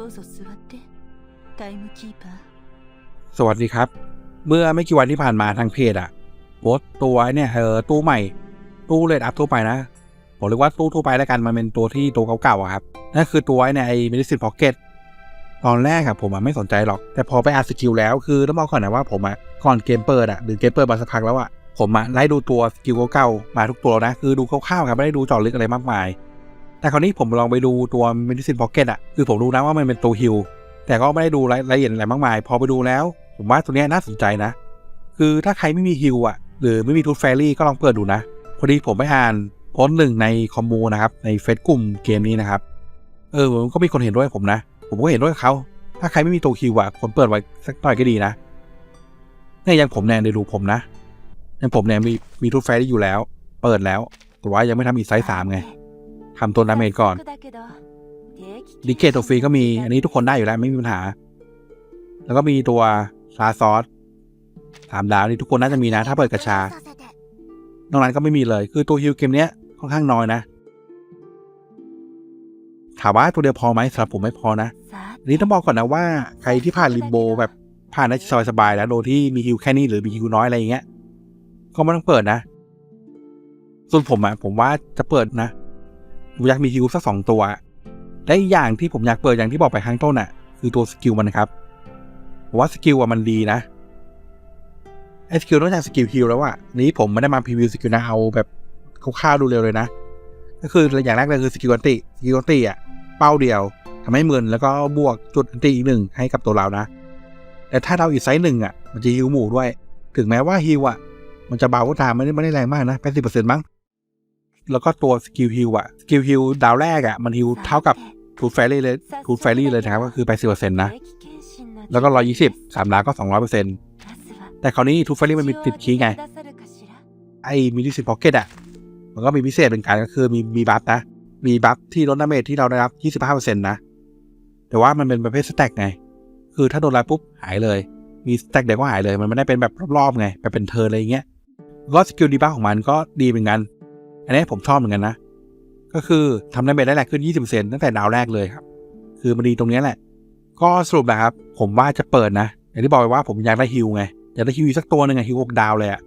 どうぞ座ってタイムキーパー สวัสดีครับ เมื่อไม่กี่วันที่ผ่านมาทางเพจอะโพสต์ตัวเนี่ยเออตู้ใหม่ ตู้เลดอัพทั่วไปนะ ผมเรียกว่าตู้ทั่วไปแล้วกันมันเป็นตัวที่ตัวเก่าๆอะครับ นั่นคือตัวไอ้เนี่ยไอ้ medicine pocket ตอนแรกอะผมอะไม่สนใจหรอก แต่พอไปอ่านสกิลแล้วคือต้องบอกก่อนนะว่าผมอะก่อนเกมเปิดอะหรือเกมเปิดมาสักพักแล้วอะผมอะไล่ดูตัวสกิลเก่าๆมาทุกตัวแล้วนะ คือดูคร่าวๆครับไม่ได้ดูเจาะลึกอะไรมากมาย แต่คราวนี้ผมลองไปดูตัว medicine pocket อะคือผมรู้นะว่ามันเป็นตัวฮิลแต่ก็ไม่ได้ดูรายละเอียดอะไรมากมาย พอไปดูแล้ว ผมว่าตัวนี้น่าสนใจนะ คือถ้าใครไม่มีฮิวอะ หรือไม่มีทูตแฟรี่ก็ลองเปิดดูนะ พอดีผมไปอ่านโพสต์หนึ่งในคอมมูนะครับ ในเฟซกลุ่มเกมนี้นะครับ เออผมก็มีคนเห็นด้วยผมนะ ผมก็เห็นด้วยเขา ถ้าใครไม่มีตัวฮิวอะคนเปิดไว้สักหน่อยก็ดีนะเนี่ยยังผมเนี่ยในดูผมนะยังผมเนี่ยมีมีทูตแฟรี่อยู่แล้ว เปิดแล้ว แต่ว่ายังไม่ทำอีกไซส์สามไง ทำตัวดาเมจก่อนดีเคทตัวฟรีก็มี อันนี้ทุกคนได้อยู่แล้วไม่มีปัญหา แล้วก็มีตัวซาซอสสามดาวนี่ทุกคนน่าจะมีนะ ถ้าเปิดกระชานอกนั้นก็ไม่มีเลย คือตัวฮิลเกมเนี้ยค่อนข้างน้อยนะ ถามว่าตัวเดียวพอไหมสำหรับผมไม่พอนะนี้ต้องบอกก่อนนะว่า ใครที่ผ่านลิมโบแบบผ่านได้สบายๆแล้วโดยที่มีฮิลแค่นี้หรือมีฮิลน้อยอะไรอย่างเงี้ย ก็ไม่ต้องเปิดนะ ส่วนผมอะผมว่าจะเปิดนะ ผมอยากมีฮิลสักสองตัว และอีกอย่างที่ผมอยากเปิดอย่างที่บอกไปข้างต้นน่ะ คือตัวสกิลมันนะครับผมว่าสกิลอะมันดีนะไอสกิลนอกจากสกิลฮิลแล้วอะนี้ผมไม่ได้มาพรีวิวสกิลนะเอาแบบคร่าวๆดูเร็วเลยนะ ก็คืออย่างแรกเลยคือสกิลอันติสกิลอันติอะเป้าเดียวทำให้เมือนแล้วก็บวกจุดอันติอีกหนึ่งให้กับตัวเรานะ แต่ถ้าเราอีกไซส์หนึ่งอะมันจะฮิลหมู่ด้วย ถึงแม้ว่าฮิลอะมันจะเบาก็ตามไม่ได้ไม่ได้แรงมากนะแปดสิบเปอร์เซ็นต์มั้ง แล้วก็ตัวสกิลฮิลอะสกิลฮิลดาวแรกอะมันฮิลเท่ากับทูดแฟรี่เลยทูดแฟรี่เลยนะครับก็คือไปสิบเปอร์เซ็นต์นะ แล้วก็ร้อยยี่สิบสามล้านก็สองร้อยเปอร์เซ็นต์แต่คราวนี้ทูดแฟรี่มันมีติดคีย์ไง ไอ้มีดิสิบพ็อกเก็ตอะมันก็มีพิเศษเป็นการก็คือมีมีบัฟนะ มีบัฟที่ลดดาเมจที่เราได้รับยี่สิบห้าเปอร์เซ็นต์นะ แต่ว่ามันเป็นประเภทสแต็กไง คือถ้าโดนอะไรปุ๊บหายเลย มีสแต็กเดียวก็หายเลย มันไม่ได้เป็นแบบรอบๆไงแบบเป็นเทอร์นอะไรอย่างเงี้ยก็สกิลดีบัฟของมันก็ดีเหมือนกัน อันนี้ผมชอบเหมือนกันนะ ก็คือทำดาเมจได้แรงขึ้น 20%ตั้งแต่ดาวแรกเลยครับ คือมันดีตรงนี้แหละ ก็สรุปนะครับ ผมว่าจะเปิดนะ อย่างที่บอกไปว่าผมอยากได้ฮิวไง อยากได้ฮิวอีกสักตัวหนึ่งไงฮิวหกดาวเลยอะ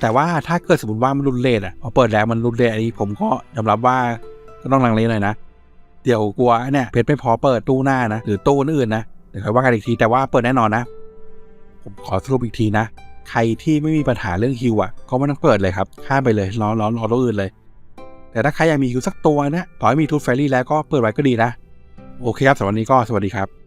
แต่ว่าถ้าเกิดสมมติว่ามันรุนเลทอะพอเปิดแล้วมันรุนเลทอันนี้ผมก็ยอมรับว่าก็ต้องลังเลหน่อยนะ เดี๋ยวกลัวเนี่ยเพชรไม่พอเปิดตู้หน้านะ หรือตู้อื่นๆนะ เดี๋ยวค่อยว่ากันอีกทีแต่ว่าเปิดแน่นอนนะ ผมขอสรุปอีกทีนะ ใครที่ไม่มีปัญหาเรื่องฮิวอะก็ไม่ต้องเปิดเลยครับข้ามไปเลยรอรอรอตัวอื่นเลย แต่ถ้าใครอยากมีฮิวสักตัวนะต่อให้มีทูตแฟรี่แล้วก็เปิดไว้ก็ดีนะ โอเคครับสำหรับวันนี้ก็สวัสดีครับ